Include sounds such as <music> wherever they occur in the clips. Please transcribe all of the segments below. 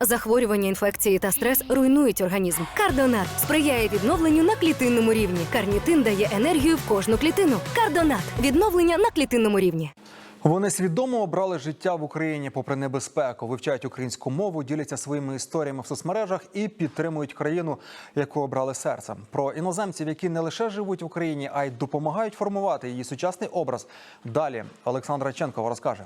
Захворювання, інфекції та стрес руйнують організм. Кардонат сприяє відновленню на клітинному рівні. Карнітин дає енергію в кожну клітину. Кардонат відновлення на клітинному рівні. Вони свідомо обрали життя в Україні попри небезпеку, вивчають українську мову, діляться своїми історіями в соцмережах і підтримують країну, яку обрали серцем. Про іноземців, які не лише живуть в Україні, а й допомагають формувати її сучасний образ. Далі Олександра Ченкова розкаже.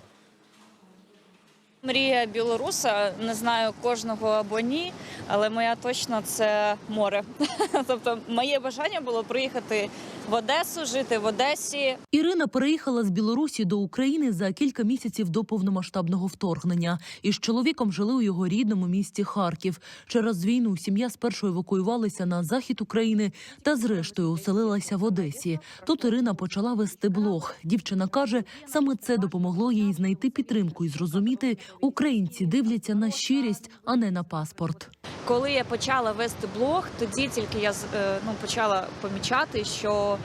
Мрія білоруса, не знаю кожного або ні, але моя точно це море. <laughs> Тобто, моє бажання було приїхати в Одесу, жити в Одесі. Ірина переїхала з Білорусі до України за кілька місяців до повномасштабного вторгнення. Із чоловіком жили у його рідному місті Харків. Через війну сім'я спершу евакуювалася на захід України та зрештою оселилася в Одесі. Тут Ірина почала вести блог. Дівчина каже, саме це допомогло їй знайти підтримку і зрозуміти, українці дивляться на щирість, а не на паспорт. Коли я почала вести блог, тоді тільки я е, ну, почала помічати, що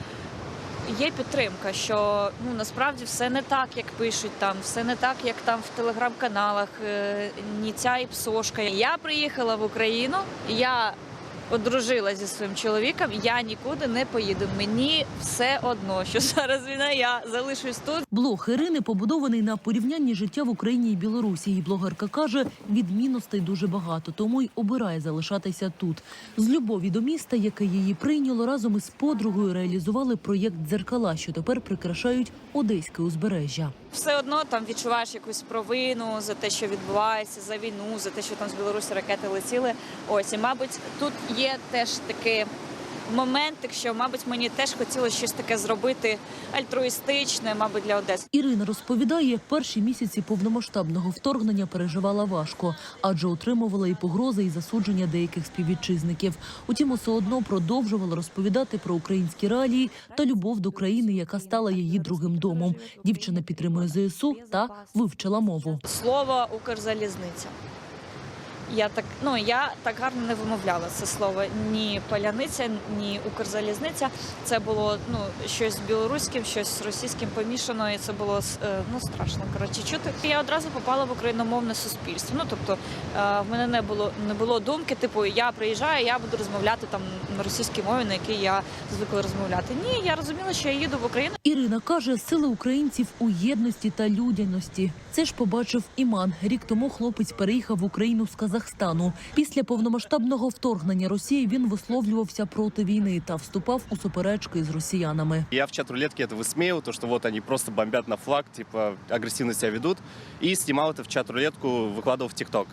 є підтримка, що ну насправді все не так, як пишуть там, все не так, як там в телеграм-каналах, е, ні ця і псошка. Я приїхала в Україну, я одружилася зі своїм чоловіком, я нікуди не поїду. Мені все одно, що зараз війна, я залишусь тут. Блог Ірини побудований на порівнянні життя в Україні і Білорусі. І блогерка каже, відмінностей дуже багато, тому й обирає залишатися тут. З любові до міста, яке її прийняло, разом із подругою реалізували проєкт дзеркала, що тепер прикрашають одеське узбережжя. все одно там відчуваєш якусь провину за те, що відбувається, за війну, за те, що там з Білорусі ракети летіли. Ось і мабуть, тут є теж такий моментик, що мабуть мені теж хотілося щось таке зробити альтруїстичне, мабуть, для Одеси. Ірина розповідає, перші місяці повномасштабного вторгнення переживала важко, адже отримувала і погрози, і засудження деяких співвітчизників. Утім, усе одно продовжувала розповідати про українські реалії та любов до країни, яка стала її другим домом. Дівчина підтримує ЗСУ та вивчила мову. Слово Укрзалізниця. Я так ну я так гарно не вимовляла це слово. Ні поляниця, ні Укрзалізниця. Це було ну щось білоруським, щось російським помішано, і це було е, ну страшно коротше чути. Я одразу попала в україномовне суспільство. Ну тобто е, в мене не було не було думки, типу я приїжджаю, я буду розмовляти там на російській мові, на якій я звикла розмовляти. Ні, я розуміла, що я їду в Україну. Ірина каже, сили українців у єдності та людяності. Це ж побачив Іман. Рік тому хлопець переїхав в Україну з Казахстану. Після повномасштабного вторгнення Росії він висловлювався проти війни та вступав у суперечки з росіянами. Я в чат-рулетке это высмеивал, то, что вот они просто бомбят на флаг, типа агрессивно себя ведут. И снимал это в чат-рулетку, выкладывал в ТикТок.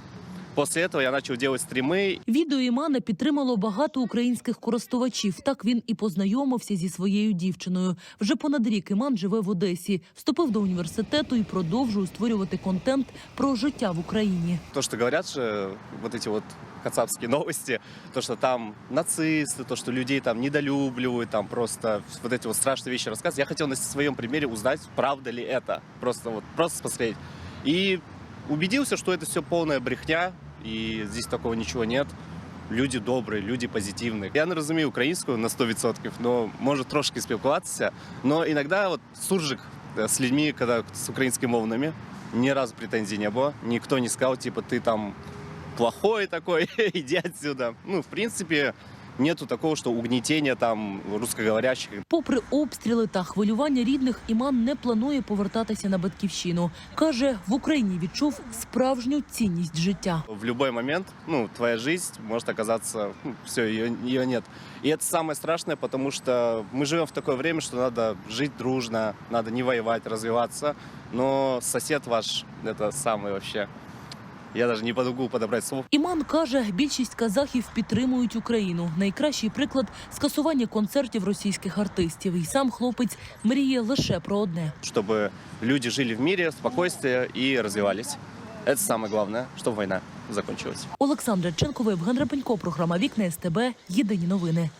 После этого я начал делать стримы, Відео Імана підтримало багато українських користувачів. Так він і познайомився зі своєю дівчиною. Вже понад рік Іман живе в Одесі, вступив до університету і продовжує створювати контент про життя в Україні. то, что говорят же, вот эти вот кацапские новости, то, что там нацисты, то, что людей там недолюбливают, там просто вот эти вот страшные вещи рассказывают. Я хотел на своем примере узнать, правда ли это. Просто вот, просто посмотреть. И убедился, что это все полная брехня, и здесь такого ничего нет. Люди добрі, люди позитивні. Я не розумію українську на 100%, но можу трошки спілкуватися. Но іноді от суржик з людьми, коли з українськими мовними, ні разу претензій не було. Ніхто не сказав, типу, ти там плохой такой, <laughs> иди отсюда. Ну, в принципе, нету такого, что угнетения там русскоговорящих. Попри обстріли та хвилювання рідних, Іман не планує повертатися на батьківщину. каже, в Україні відчув справжню цінність життя. В любой момент, ну, твоя жизнь может оказаться, ну, все, ее, ее нет. И это самое страшное, потому что мы живем в такое время, что надо жить дружно, надо не воевать, развиваться. Но сосед ваш, это самый вообще... Я даже не могу подобрать слов. Іман каже, більшість казахів підтримують Україну. Найкращий приклад скасування концертів російських артистів. І сам хлопець мріє лише про одне. Чтобы люди жили в мире, в спокойствии и развивались. Это самое главное, чтобы война закончилась. Олександра Ченкова, Євген Рапенько, програма Вікна СТБ. Єдині новини.